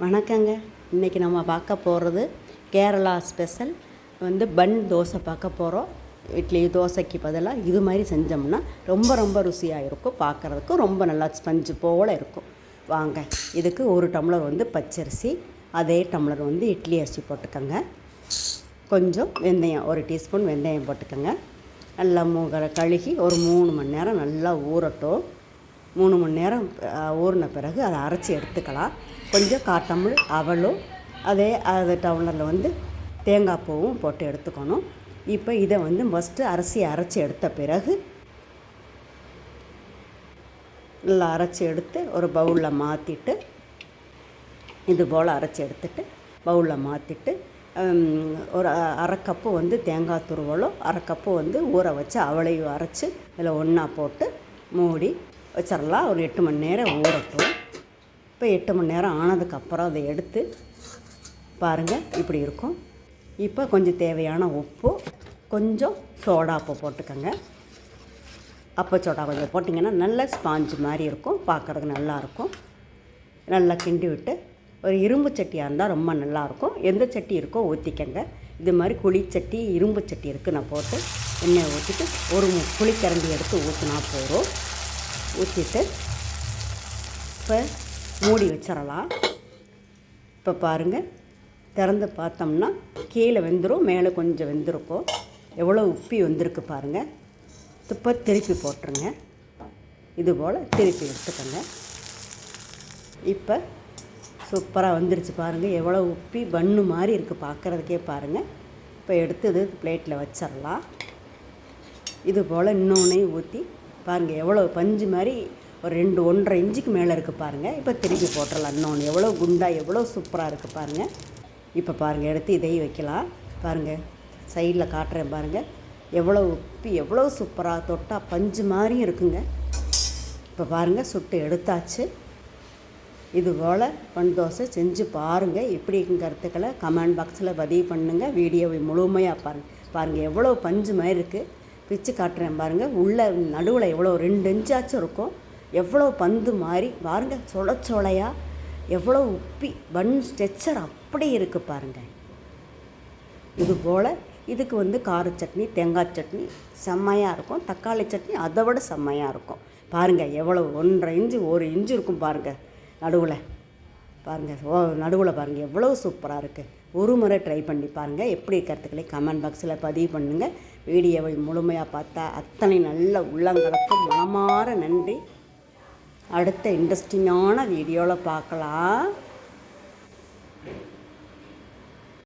வணக்கங்க. இன்றைக்கி நம்ம பார்க்க போகிறது கேரளா ஸ்பெஷல். வந்து பன் தோசை பார்க்க போகிறோம் இட்லி தோசைக்கு பதிலாக இது மாதிரி செஞ்சோம்னா ரொம்ப ரொம்ப ருசியாக இருக்கும். பார்க்குறதுக்கு ரொம்ப நல்லா ஸ்பஞ்சு போல் இருக்கும். வாங்க இதுக்கு ஒரு டம்ளர் வந்து பச்சரிசி அதே டம்ளர் வந்து இட்லி அரிசி போட்டுக்கோங்க. கொஞ்சம் வெந்தயம் ஒரு டீஸ்பூன் வெந்தயம் போட்டுக்கோங்க. நல்லா மூ கழுகி ஒரு மூணு மணி நேரம் நல்லா ஊறட்டும். மூணு மணி நேரம் ஊறின பிறகு அதை அரைச்சி எடுத்துக்கலாம். கொஞ்சம் காட்டமிழ் அவளும் அதே அது டவுனரில் வந்து தேங்காய் பூவும் போட்டு எடுத்துக்கணும். இப்போ இதை வந்து ஃபஸ்ட்டு அரிசி அரைச்சி எடுத்த பிறகு நல்லா அரைச்சி எடுத்து ஒரு பவுலில் மாற்றிட்டு இது போல் அரைச்சி எடுத்துட்டு பவுலில் மாற்றிட்டு ஒரு அரை கப்பு வந்து தேங்காய் துருவலும் அரை கப்பு வந்து ஊற வச்சு அவளையும் அரைச்சி இதில் ஒன்றா போட்டு மூடி வச்சிடலாம் ஒரு எட்டு மணி நேரம் ஊறட்டும். இப்போ எட்டு மணி நேரம் ஆனதுக்கப்புறம் அதை எடுத்து பாருங்கள் இப்படி இருக்கும். இப்போ கொஞ்சம் தேவையான உப்பு கொஞ்சம் சோடா உப்பு போட்டுக்கோங்க. அப்போ சோடா கொஞ்சம் போட்டிங்கன்னா நல்ல ஸ்பாஞ்சு மாதிரி இருக்கும். பார்க்குறதுக்கு நல்லாயிருக்கும் நல்லா கிண்டி விட்டு ஒரு இரும்பு சட்டியாக இருந்தால் ரொம்ப நல்லாயிருக்கும் எந்த சட்டி இருக்கோ ஊற்றிக்கங்க இது மாதிரி குழிச்சட்டி இரும்பு சட்டி இருக்குது நான் போட்டு எண்ணெயை ஊற்றிட்டு ஒரு குழிக்கரண்டி எடுத்து ஊற்றினா போதும். ஊற்றிட்டு இப்போ மூடி வச்சிடலாம். இப்போ பாருங்கள் திறந்து பார்த்தோம்னா கீழே வெந்துடும் மேலே கொஞ்சம் வெந்திருக்கும். எவ்வளோ உப்பி வந்திருக்கு பாருங்கள் இப்போ திருப்பி போட்டுருங்க. இது போல் திருப்பி எடுத்துக்கோங்க. இப்போ சூப்பராக வந்துருச்சு பாருங்கள் எவ்வளோ உப்பி பன்னு மாதிரி இருக்குது பார்க்குறதுக்கே பாருங்கள் இப்போ எடுத்து இது பிளேட்டில் வச்சிடலாம். இது போல் இன்னொன்னையும் ஊற்றி பாருங்கள் எவ்வளோ பஞ்சு மாதிரி ஒரு ரெண்டு ஒன்றரை இன்ச்சுக்கு மேலே இருக்குது பாருங்கள் இப்போ திருப்பி போட்டுடலாம் இன்னொன்று எவ்வளோ குண்டாக எவ்வளோ சூப்பராக இருக்குது பாருங்கள் இப்போ பாருங்கள் எடுத்து இதையும் வைக்கலாம். பாருங்கள் சைடில் காட்டுறேன் பாருங்கள் எவ்வளோ உப்பி எவ்வளோ சூப்பராக தொட்டால் பஞ்சு மாதிரியும் இருக்குங்க. இப்போ பாருங்கள் சுட்டு எடுத்தாச்சு. இது போல் பன் தோசை செஞ்சு பாருங்கள் எப்படி கருத்துக்களை கமெண்ட் பாக்ஸில் பதிவு பண்ணுங்கள் வீடியோவை முழுமையாக பாருங்கள் பாருங்கள் எவ்வளோ பஞ்சு மாதிரி இருக்குது பிச்சு காட்டுறேன் பாருங்கள் உள்ள நடுவில் எவ்வளோ ரெண்டு இன்ச்சாச்சும் இருக்கும். எவ்வளோ பந்து மாதிரி பாருங்கள் சொல சொலையாக எவ்வளோ உப்பி பன் ஸ்ட்ரெச்சர் அப்படி இருக்குது பாருங்கள் இது போல் இதுக்கு வந்து கார சட்னி தேங்காய் சட்னி செம்மையாக இருக்கும். தக்காளி சட்னி அதை விட செம்மையாக இருக்கும். பாருங்கள் எவ்வளோ ஒன்றரை இன்ச்சு ஒரு இன்ச்சு இருக்கும் பாருங்கள் நடுவில். பாருங்கள் ஓ நடுவில் பாருங்கள் எவ்வளோ சூப்பராக இருக்குது ஒரு முறை ட்ரை பண்ணி பாருங்கள் எப்படி கருத்துக்களை கமெண்ட் பாக்ஸில் பதிவு பண்ணுங்கள் வீடியோவை முழுமையாக பார்த்தா அத்தனை நல்ல உள்ளங்களுக்கும் மனமாற நன்றி. அடுத்த இன்ட்ரெஸ்டிங்கான வீடியோவில் பார்க்கலாம்.